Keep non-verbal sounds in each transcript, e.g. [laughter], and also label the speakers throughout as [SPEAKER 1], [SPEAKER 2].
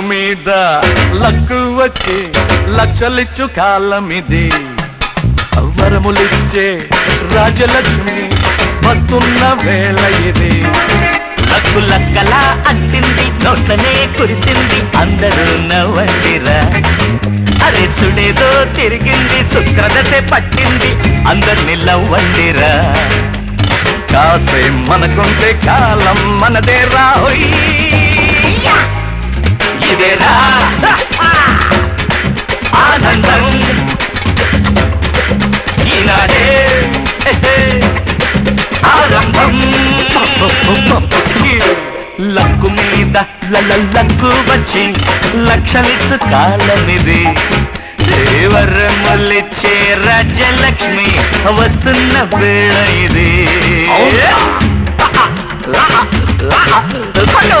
[SPEAKER 1] Luck మీద luck వచ్చి లక్షలిచ్చు కాలమిది. వరములిచ్చే రాజలక్ష్మి వస్తున్న వేళ ఇది.
[SPEAKER 2] లక్కు లక్కలా అంటింది నోట్లనే కురిసింది అందరూ నవ్వండిరా. అరే సుడేదో తిరిగింది శుక్రదశే పట్టింది అందరిని నవ్వండిరా
[SPEAKER 1] కాసే మనకుంటే కాలం మనదే రాహోయ్.
[SPEAKER 2] ఇదేరా ఆనందం ఈనాడే ఆరంభం లక్కు మీద లక్కు వచ్చి లక్షలిచ్చు కాలమిది దేవరములిచ్చే రాజ్యలక్ష్మి వస్తున్న వేళ ఇది
[SPEAKER 1] యో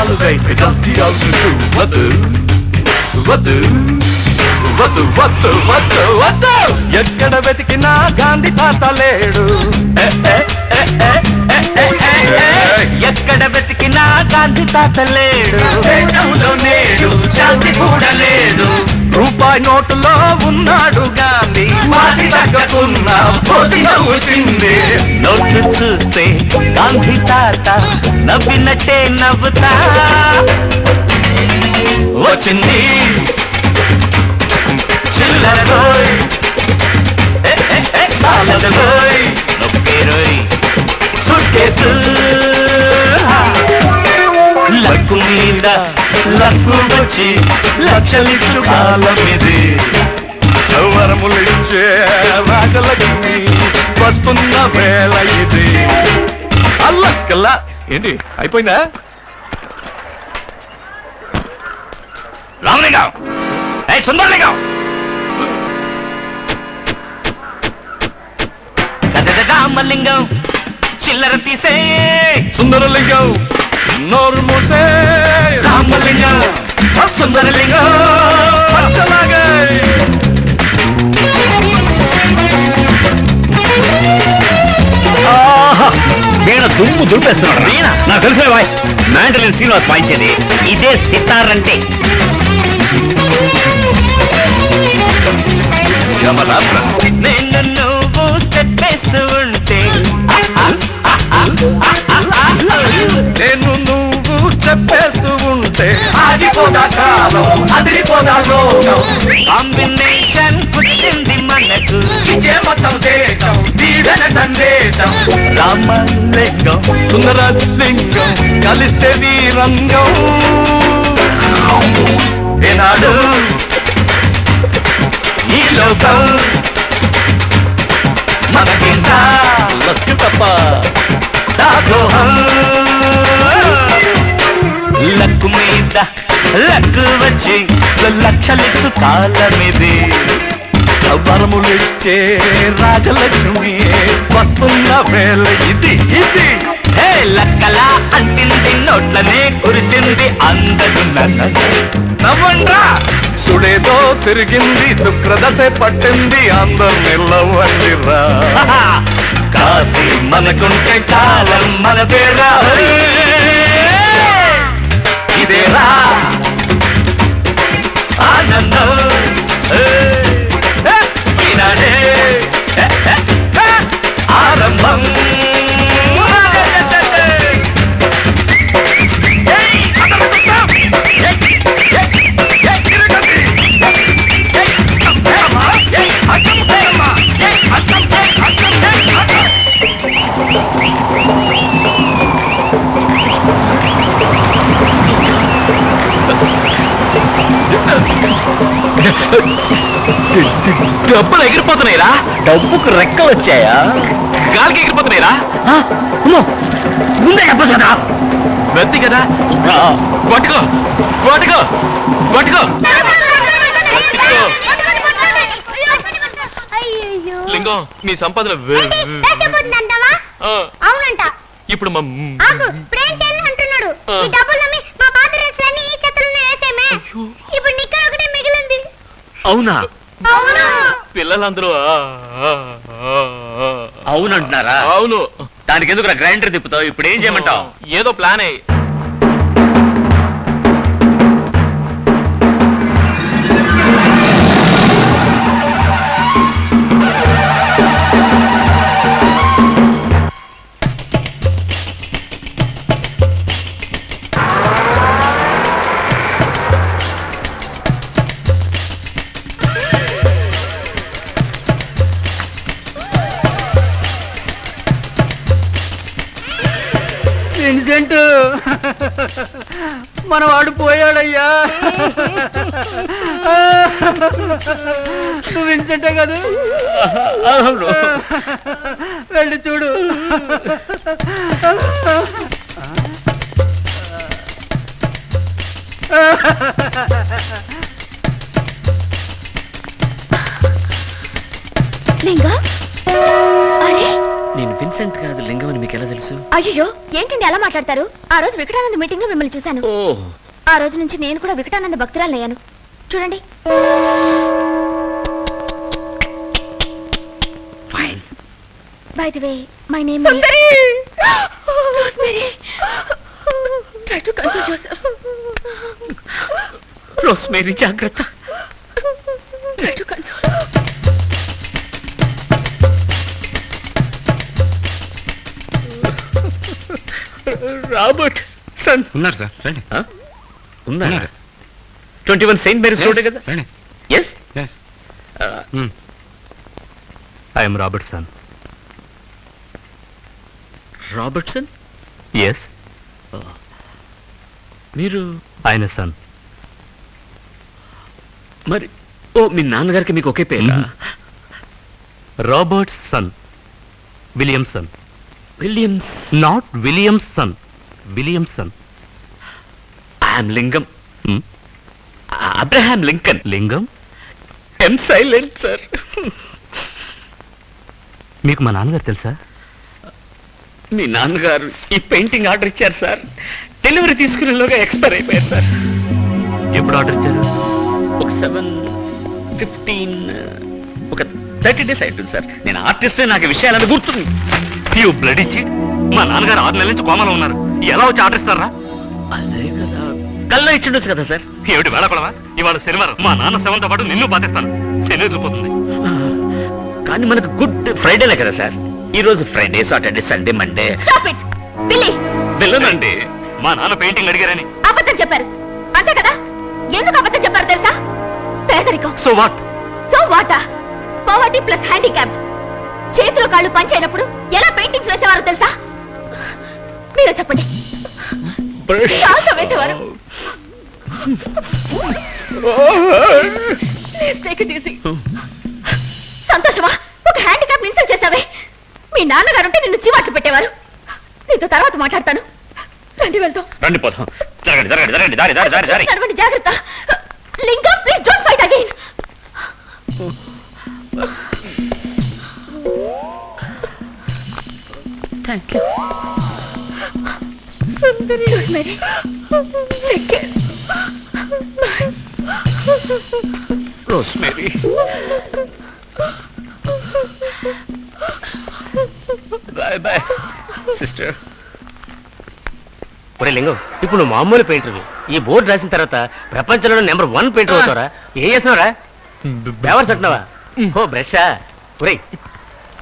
[SPEAKER 1] మీద కాలు వేసి గంటి అవుతూ వద్దు. వద్దు. వద్దు వద్దు వద్దు వద్దు. ఎక్కడ వెతికినా గాంధీ తాత లేడు. ఏ, ఏ, ఏ, ఏ, ఏ, ఏ, ఏ,
[SPEAKER 2] ఎక్కడ వెతికినా గాంధీ తాత లేడు.
[SPEAKER 1] దేశంలో నేడు శాంతి కూడా లేదు. రూపాయి నోటులో ఉన్నాడు గాంధీ. మాసి తగ్గకున్నా పోసి నవ్వుచింది
[SPEAKER 2] నోట్లు చూస్తే గాంధీ తాత నవ్వినట్టే నవ్వుతా.
[SPEAKER 1] వచ్చింది. ఏ, సాలదలోయ్
[SPEAKER 2] నొప్పేరోయ్
[SPEAKER 1] సుట్టేసు లక్కు మీద లక్కు వచ్చి లక్షలిచ్చు కాలం ఇది వేళ ఇది. అల్లక్కల్లా ఏంటి? అయిపోయిందా?
[SPEAKER 2] రామలింగం. ఏ సుందరలింగం. రామలింగం. చిల్లర తీసే.
[SPEAKER 1] సుందరలింగం. నోరు మూసే.
[SPEAKER 2] రామలింగం. సుందరలింగం. దుంపేస్తున్నాడు. నాకు తెలుసు బాయ్. మ్యాండలిన్ శ్రీనివాస్ వాయించేది. ఇదే సితారంటే. నేను నువ్వు స్టెప్ వేస్తూ ఉంటే.
[SPEAKER 1] నేను నువ్వు ఉంటే. ఆగిపోదా కాలం అదిరిపోదా లోకం. దేశం సందేశం.
[SPEAKER 2] రామలింగం
[SPEAKER 1] సుందరలింగం కలిస్తే వీరంగం. ఏనాడు ఈ లోకం మనకింత లస్కు తప్ప దాదోహం
[SPEAKER 2] లక్కు మీద లక్కు వచ్చి లక్షలిచ్చు కాలమిది
[SPEAKER 1] వరములిచ్చే రాజలక్ష్మి వస్తున్న వేళ ఇది ఇది.
[SPEAKER 2] హే లక్కలా అంటింది నోట్లనే కురిసింది అందరు
[SPEAKER 1] నవ్వండ్రా. సుడేదో తిరిగింది శుక్రదశ పట్టింది అందరు నిల్లవండిరా [laughs]
[SPEAKER 2] కాశీ మనకుంటే కాలం మన పేరా.
[SPEAKER 1] ఇదేరా. డబ్బులు ఎగిరిపోతున్నాయిరా.
[SPEAKER 2] డబ్బుకు రెక్కలు వచ్చాయా?
[SPEAKER 1] గాలికి ఎగిరిపోతున్నాయిరా.
[SPEAKER 2] ముందే చెప్పదా
[SPEAKER 1] బంతి కదా. పట్టుకో పట్టుకో పట్టుకో
[SPEAKER 3] అయ్యయ్యో.
[SPEAKER 1] లింగం నీ సంపాదన ఇప్పుడు మా
[SPEAKER 3] ఆగు ఇప్పుడేం చేయాలి అంటున్నాడు
[SPEAKER 1] ఆ.
[SPEAKER 3] ఈ డబ్బులన్నీ మా పాత డ్రెస్లన్నీ ఈ చేతుల్లోనే వేసేమే ఇప్పుడు నిక్కర్ ఒకటే మిగిలింది
[SPEAKER 2] అవునా?
[SPEAKER 3] అవును?
[SPEAKER 1] పిల్లలందరూ.
[SPEAKER 2] అవునంటున్నారా?
[SPEAKER 1] అవును.
[SPEAKER 2] దానికి ఎందుకు గ్రైండర్ తిప్పుతావు? ఇప్పుడు ఏం చేయమంటావు?
[SPEAKER 1] ఏదో ప్లాన్. అయ్యి
[SPEAKER 4] మనవాడు పోయాడయ్యా. నువ్వు విన్సెంటే కదా. వెళ్ళి చూడు.
[SPEAKER 3] అయ్యో ఏంటండి అలా మాట్లాడతారు? ఆ రోజు వికటానంద మీటింగ్లో మిమ్మల్ని చూశాను.
[SPEAKER 2] ఓ.
[SPEAKER 3] ఆ రోజు నుంచి నేను కూడా వికటానంద భక్తురాలయ్యాను చూడండి.
[SPEAKER 2] Fine
[SPEAKER 3] by the way my name.
[SPEAKER 2] Rosemary జాగ్రత్త. Robertson.
[SPEAKER 5] ఉన్నారు సార్ రండి.
[SPEAKER 2] ఉన్నా
[SPEAKER 5] ఉన్నారు.
[SPEAKER 2] Twenty one Saint Mary's road కదా?
[SPEAKER 5] రండి.
[SPEAKER 2] Yes
[SPEAKER 5] yes
[SPEAKER 1] I'm Robertson
[SPEAKER 2] Robertson
[SPEAKER 1] yes
[SPEAKER 2] మీరు?
[SPEAKER 1] ఆయన సన్
[SPEAKER 2] మరి ఓ మీ నాన్నగారికి మీకు ఒకే పేరు?
[SPEAKER 1] మ్మ్. Robertson Williamson
[SPEAKER 2] Williams
[SPEAKER 1] not Williamson Williamson.
[SPEAKER 2] I'm Lingam? Abraham Lincoln.
[SPEAKER 1] Lingam?
[SPEAKER 2] M silent sir.
[SPEAKER 1] మీకు మా నాన్నగారు తెలుసా?
[SPEAKER 2] మీ నాన్నగారు ఈ పెయింటింగ్ ఆర్డర్ ఇచ్చారు సార్. డెలివరీ తీసుకునేలోగా ఎక్స్పైర్ అయిపోయారు సార్.
[SPEAKER 1] ఎప్పుడు ఆర్డర్ ఇచ్చారు?
[SPEAKER 2] ఒక సెవెన్ ఫిఫ్టీన్ ఒక థర్టీ డేస్ అయిపోయింది సార్. నేను ఆర్టిస్ట్ నాకు విషయాలని గుర్తుంది.
[SPEAKER 1] యూ బ్లడ్ ఇచ్చి మా నాన్నగారు ఆరు నెలల నుంచి కోమలో ఉన్నారు. ఎలా వచ్చి ఆర్డర్ ఇస్తారా
[SPEAKER 2] అదే కదా. కల్లో ఇచ్చిండొచ్చు కదా సార్?
[SPEAKER 1] ఏమిటి వేళకొడవా ఇవాళ శనివారం. మా నాన్న శవంతో పాటు నిన్ను బాధిస్తాను శని వదిలిపోతుంది
[SPEAKER 2] కానీ మనకు గుడ్ ఫ్రైడేనే కదా సార్? ఈ రోజు Friday Saturday Sunday Monday.
[SPEAKER 3] Stop it! Billy
[SPEAKER 1] వెళ్ళనండి. మా నాన్న పెయింటింగ్ అడిగారని.
[SPEAKER 3] అబద్ధం చెప్పారు. అంతే కదా? ఎందుకు అబద్ధం చెప్పారు తెలుసా? పేదరికం.
[SPEAKER 1] So what
[SPEAKER 3] so what poverty plus handicap చేతులు కాళ్ళు పంచైనప్పుడు ఎలా పెయింటింగ్స్ వేసేవారో తెలుసా? మీరే చెప్పండి. కాల్తో వేసేవారు Please take it easy. సంతోషమా? ఒక హ్యాండిక్యాప్ ఇన్సల్ట్ చేసావే మీ నాన్నగారు ఉంటే నిన్ను చీవాట్లు పెట్టేవారు. నీతో తర్వాత మాట్లాడతాను. రండి వెళ్తాం
[SPEAKER 2] రండి పోదాం. జరగండి జరగండి జరగండి. దారి దారి దారి దారి.
[SPEAKER 3] నడవండి జాగ్రత్త. Lingam please don't fight again. Thank you
[SPEAKER 2] Rosemary. Bye bye sister.
[SPEAKER 4] ఒరే లింగం ఇప్పుడు నువ్వు మామూలు పెయింటర్ ఈ బోర్డు రాసిన తర్వాత ప్రపంచంలో నెంబర్ వన్ పెయింటర్ అవుతావరా. ఏం చేస్తున్నావురా? బేవర్స్ అంటున్నావా ఓ బ్రషా ఒరే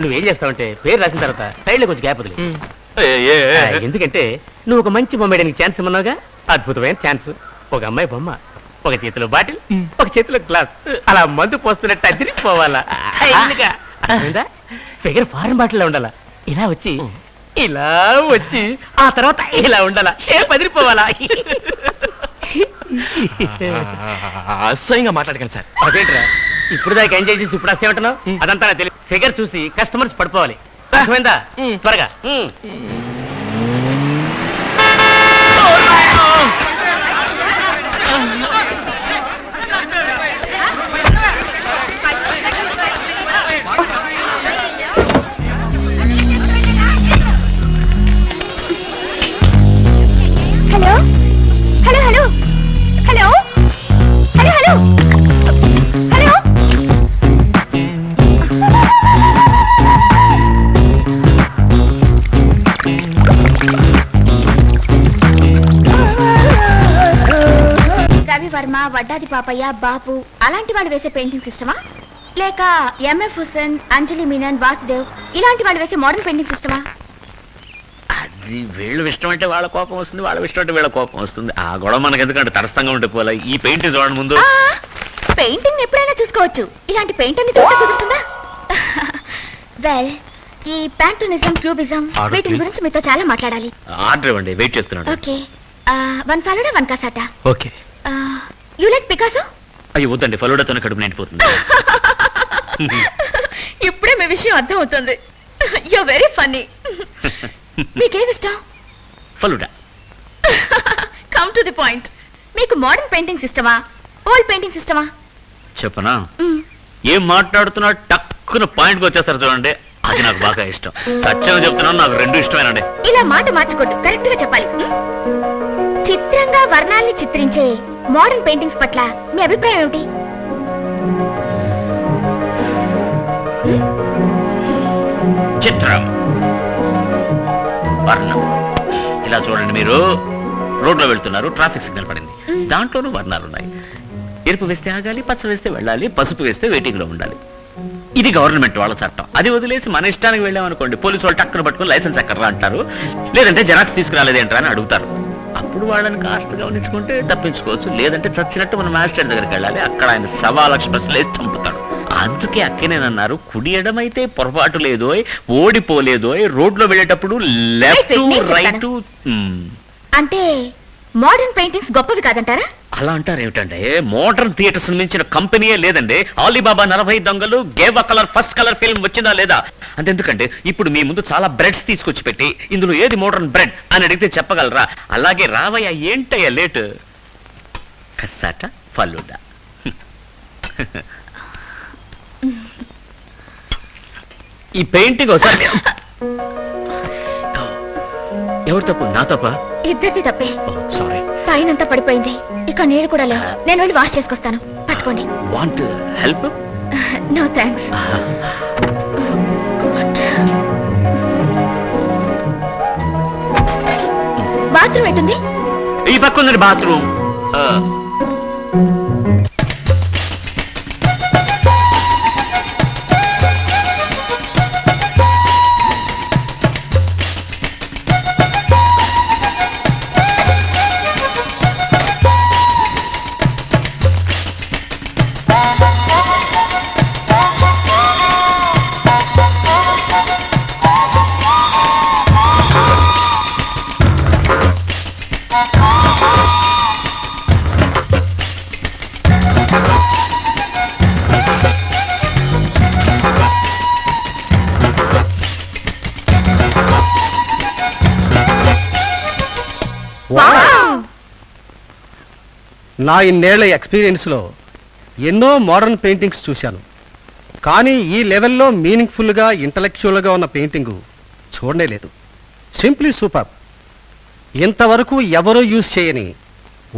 [SPEAKER 4] నువ్వేం చేస్తావంటే పేరు రాసిన తర్వాత సైడ్లో కొంచెం గ్యాప్ వదిలే. ఎందుకంటే నువ్వు ఒక మంచి బొమ్మ వేయడానికి ఛాన్స్ ఇమ్మన్నావుగా? అద్భుతమైన ఛాన్స్ ఒక అమ్మాయి బొమ్మ ఒక చేతిలో బాటిల్ ఒక చేతిలో గ్లాస్. అలా మందు పోస్తున్నట్టు అదిరిపోవాలా? ఫిగర్ ఫారెన్ బాటిల్ ఉండాలా? ఇలా వచ్చి ఇలా వచ్చి ఆ తర్వాత ఇలా ఉండాలా? ఏ పదిరిపోవాలా
[SPEAKER 1] అసహ్యంగా మాట్లాడకండి సార్.
[SPEAKER 4] అదేంట్రా? ఇప్పుడు దాకా ఎంజాయ్ చేసి ఇప్పుడు వస్తేమంటున్నావు అదంతా నాకు తెలియదు ఫిగర్ చూసి కస్టమర్స్ పడిపోవాలి. అర్థమైందా? త్వరగా.
[SPEAKER 3] పాపయ్య బాపు అలాంటి వాళ్ళు వేసే పెయింటింగ్స్ ఇష్టమా లేక ఎంఎఫ్ హుసేన్ అంజలి మీనన్ వాసుదేవ్ ఇలాంటి వాళ్ళు వేసే మోడర్న్ పెయింటింగ్స్ ఇష్టమా
[SPEAKER 2] అది వీళ్ళు ఇష్టం అంటే వాళ్ళ కోపం వస్తుంది వాళ్ళ ఇష్టం అంటే వీళ్ళ కోపం వస్తుంది. ఆ గొడవ మనకి ఎందుకంటే తటస్థంగా ఉంటే పోలే. ఈ పెయింట్ చూడండి ముందు.
[SPEAKER 3] పెయింటింగ్ ఎప్పుడైనా చూసుకోవచ్చు. ఇలాంటి పెయింటింగ్ చూస్తే కుదురుతుందా? వెల్ ఈ ప్యాంటోనిజం క్యూబిజం వీటి. గురించి మీతో చాలా మాట్లాడాలి.
[SPEAKER 2] ఆర్డర్ ఇవ్వండి వెయిట్ చేస్తున్నాడు
[SPEAKER 3] okay. One falooda one cassata?
[SPEAKER 4] Okay.
[SPEAKER 3] You like Picasso
[SPEAKER 2] అయ్యి వద్దండి. ఫలోడాతోనే కడుపు నిండిపోతుంది. [laughs]
[SPEAKER 3] ఇప్పుడే మీ విషయం అర్థం అవుతుంది. యు వెరీ ఫన్నీ మీకేమి ఇష్టం?
[SPEAKER 2] Falooda.
[SPEAKER 3] Come to the point మీకు మోడర్న్ పెయింటింగ్స్ ఇష్టమా? ఓల్డ్ పెయింటింగ్స్ ఇష్టమా?
[SPEAKER 2] చెప్పనా?
[SPEAKER 3] మ్మ్.
[SPEAKER 2] ఏం మాట్లాడుతున్నా టక్కున పాయింట్కి వచ్చేస్తారు చూడండి. అది నాకు బాగా ఇష్టం. సత్యం చెప్తున్నాను నాకు రెండు ఇష్టమేనండి.
[SPEAKER 3] ఇలా మాట మార్చుకోండి కరెక్ట్గా చెప్పాలి. మ్మ్? చిత్రంగా వర్ణాల్ని చిత్రించే మోడర్న్ పెయింటింగ్స్ పట్ల మీ అభిప్రాయం ఏమిటి?
[SPEAKER 2] చిత్రం. వర్ణం. ఇలా చూడండి మీరు. రోడ్లో వెళ్తున్నారు ట్రాఫిక్ సిగ్నల్ పడింది. దాంట్లోనూ వర్ణాలు ఉన్నాయి ఎరుపు వేస్తే ఆగాలి పచ్చ వేస్తే వెళ్ళాలి పసుపు వేస్తే వెయిటింగ్లో ఉండాలి. ఇది గవర్నమెంట్ వాళ్ళ చట్టం. అది వదిలేసి మన ఇష్టానికి వెళ్ళామనుకోండి పోలీసు వాళ్ళు టక్కున పట్టుకుని లైసెన్స్ ఎక్కడరా అంటారు? లేదంటే జెరాక్స్ తీసుకురాలేదేంట్రా అని అడుగుతారు. అప్పుడు వాళ్ళని కాస్త గమనించుకుంటే తప్పించుకోవచ్చు. లేదంటే చచ్చినట్టు మన మాస్టర్ దగ్గరికి వెళ్ళాలి. అక్కడ ఆయన సవా లక్ష చంపుతాడు. అందుకే అక్కనేనన్నారు కుడి ఎడమైతే పొరపాటు లేదోయ్ ఓడిపోలేదోయ్ రోడ్లో వెళ్ళేటప్పుడు లెఫ్ట్ రైట్
[SPEAKER 3] అంటే మోడర్న్ పెయింటింగ్స్ గొప్పవి కాదంటారా?
[SPEAKER 2] అలా అంటారు ఏమిటంటే మోడర్న్ థియేటర్స్ మించిన కంపెనీయే లేదండి. ఆలీబాబా నలభై దొంగలు Gevacolor first colour film వచ్చిందా లేదా? అంతెందుకంటే ఇప్పుడు మీ ముందు చాలా బ్రెడ్స్ తీసుకొచ్చి పెట్టి ఇందులో ఏది మోడర్న్ బ్రెడ్ అని అడిగితే చెప్పగలరా? అలాగే రావయ్య ఏంటయ్యా లేట్? కస్సాట ఫల్లుడా ఈ పెయింటింగ్ ఒకసారి ఎవరు తప్పు? నా తప్ప?
[SPEAKER 3] ఇద్దరిది తప్పే.
[SPEAKER 2] సారీ.
[SPEAKER 3] పైనంతా పడిపోయింది. ఇక నీళ్ళు కూడా లేవు నేను వెళ్ళి వాష్ చేసుకొస్తాను. పట్టుకోండి.
[SPEAKER 2] Want help
[SPEAKER 3] no thanks bathroom ఎటుంది?
[SPEAKER 2] ఈ పక్క ఉందండి బాత్రూమ్.
[SPEAKER 5] నా ఇన్నేళ్ళ ఎక్స్పీరియన్స్లో ఎన్నో మోడర్న్ పెయింటింగ్స్ చూశాను. కానీ ఈ లెవెల్లో మీనింగ్ఫుల్గా ఇంటలెక్చువల్గా ఉన్న పెయింటింగు చూడనే లేదు. Simply super. ఇంతవరకు ఎవరూ యూజ్ చేయని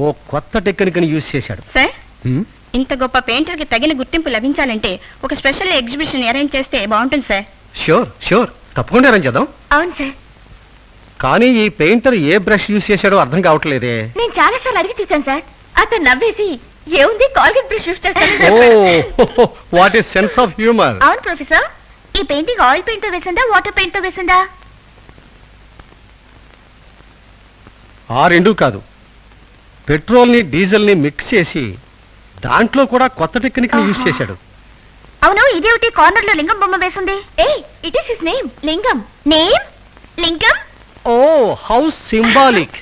[SPEAKER 5] ఓ కొత్త టెక్నిక్ని యూజ్ చేశాడు.
[SPEAKER 6] సార్ ఇంత గొప్ప పెయింటర్కి తగిన గుర్తింపు లభించాలంటే ఒక స్పెషల్ ఎగ్జిబిషన్ అరేంజ్ చేస్తే బాగుంటుంది సార్.
[SPEAKER 5] షూర్ షూర్ తప్పకుండా అరేంజ్ చేద్దాం.
[SPEAKER 3] అవును సార్.
[SPEAKER 5] కానీ ఈ పెయింటర్ ఏ బ్రష్ యూజ్ చేశాడో అర్థం కావట్లేదే.
[SPEAKER 3] నేను చాలా సార్లు అడిగి చూశాను సార్. అతను నవ్వేసి ఏముంది? కాల్గేట్ బ్రష్ యూస్ చేస్తాను
[SPEAKER 5] ఓ [laughs] what is sense of humour.
[SPEAKER 3] అవును ప్రొఫెసర్. ఈ పెయింటింగ్ ఆయిల్ పెయింట్తో వేసిందా వాటర్ పెయింట్తో వేసిందా?
[SPEAKER 5] ఆ రెండు కాదు. పెట్రోల్ని డీజిల్ని మిక్స్ చేసి దాంట్లో కూడా కొత్త టెక్నిక్ని యూజ్. చేశాడు.
[SPEAKER 3] అవును ఇదేమిటి కార్నర్లో లింగం బొమ్మ వేసింది? ఏ it is his name Lingam. Name Lingam?
[SPEAKER 5] Oh how symbolic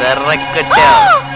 [SPEAKER 2] దొరకట్టావు